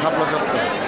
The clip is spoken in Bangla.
সাতলা চত্বর।